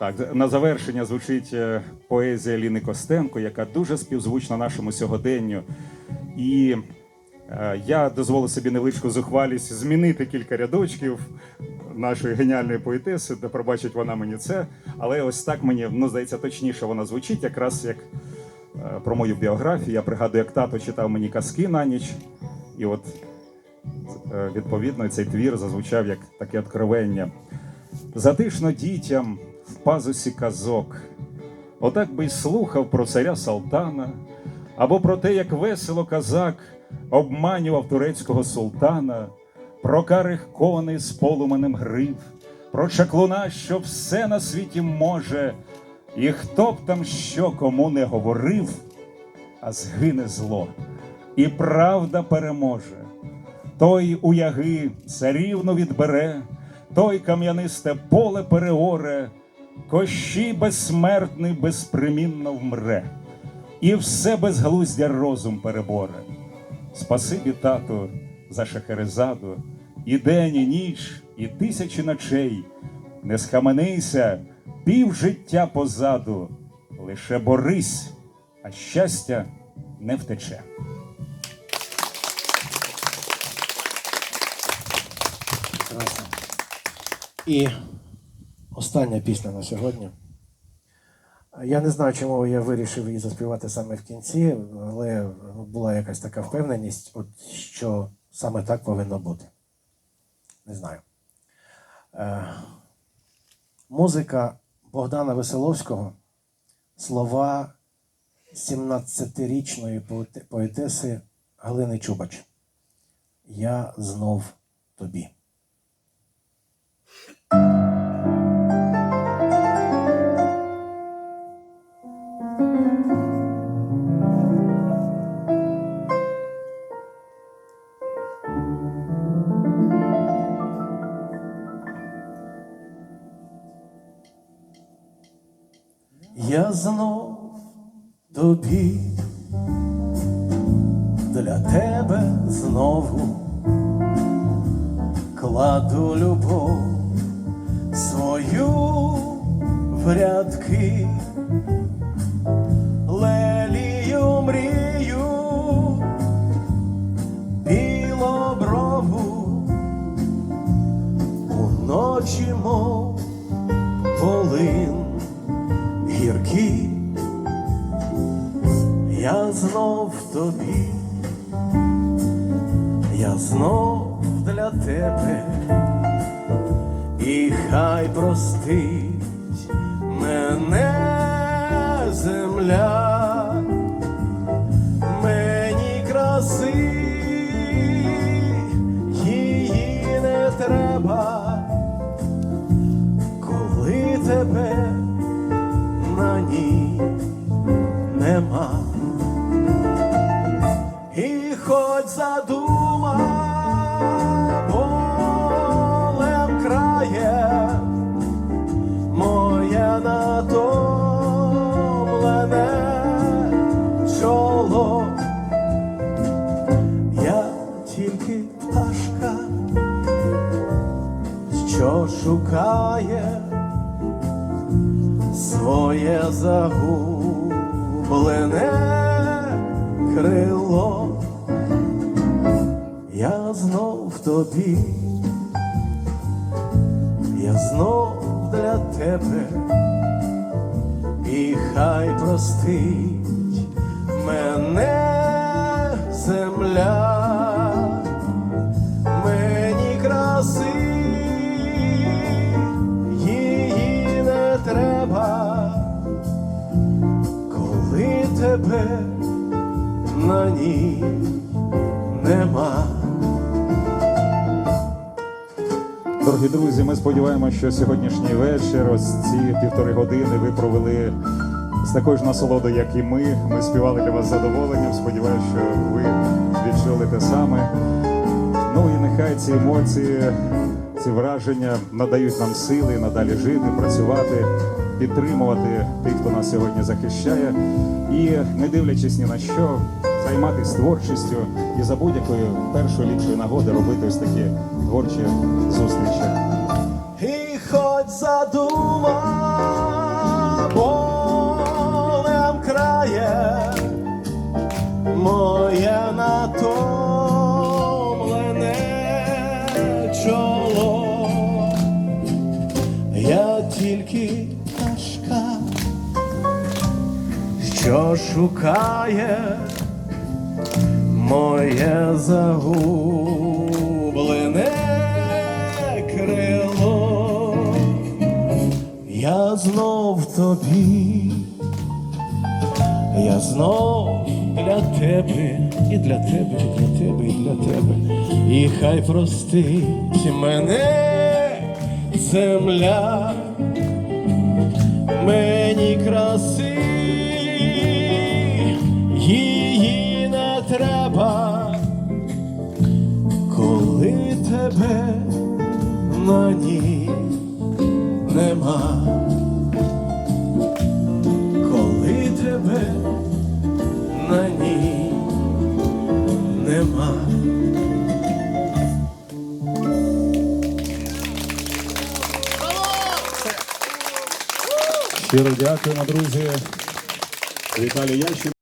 Так, на завершення звучить е, поезія Ліни Костенко, яка дуже співзвучна нашому сьогоденню. І е, я дозволив собі невеличку зухвалість змінити кілька рядочків нашої геніальної поетеси, де пробачить вона мені це. Але ось так мені ну, здається, точніше вона звучить, якраз як е, про мою біографію. Я пригадую, як тато читав мені казки на ніч. І от відповідно цей твір зазвучав як таке откровення. Затишно дітям в пазусі казок. Отак би й слухав про царя Салтана, або про те, як весело казак обманював турецького султана, про карих коней з полуманем грив, про чаклуна, що все на світі може, і хто б там що кому не говорив, а згине зло, і правда переможе. Той у яги царівну відбере, той кам'янисте поле переоре, кощій безсмертний безпримінно вмре, і все безглуздя розум переборе. Спасибі, тату, за шахерезаду, і день, і ніч, і тисячі ночей. Не схаменися, пів життя позаду, лише борись, а щастя не втече. І остання пісня на сьогодні. Я не знаю, чому я вирішив її заспівати саме в кінці, але була якась така впевненість, от, що саме так повинно бути. Не знаю. Е, музика Богдана Веселовського, слова 17-річної поетеси Галини Чубач. Я знов тобі. Я знов тобі. Для тебе знову кладу любов свою в рядки, гіркі, я знов тобі, я знов для тебе, і хай простить мене земля, мені краси її не треба, коли тебе нема. І хоч задума болем крає, моє натомлене чоло, я тільки пташка, що шукає своє загублене крило, я знов тобі, я знов для тебе, і хай простить мене земля, на ній нема. Дорогі друзі, ми сподіваємося, що сьогоднішній вечір, ось ці півтори години, ви провели з такою ж насолодою, як і ми. Ми співали для вас задоволенням. Сподіваюся, що ви відчули те саме. Ну і нехай ці емоції, ці враження надають нам сили надалі жити, працювати, підтримувати тих, хто нас сьогодні захищає, і не дивлячись ні на що, займатися творчістю і за будь-якою першої ліпшої нагоди робити ось такі творчі зустрічі. І хоч задума полем крає моє натомлене чоло, я тільки пташка, що шукає моє загублене крило. Я знов тобі, я знов для тебе, і для тебе, і для тебе, і для тебе. І хай простить мене земля, мені краси, на ній нема. Коли тебе на ній нема. Щиро дякуємо, друзі. Віталій Ященко.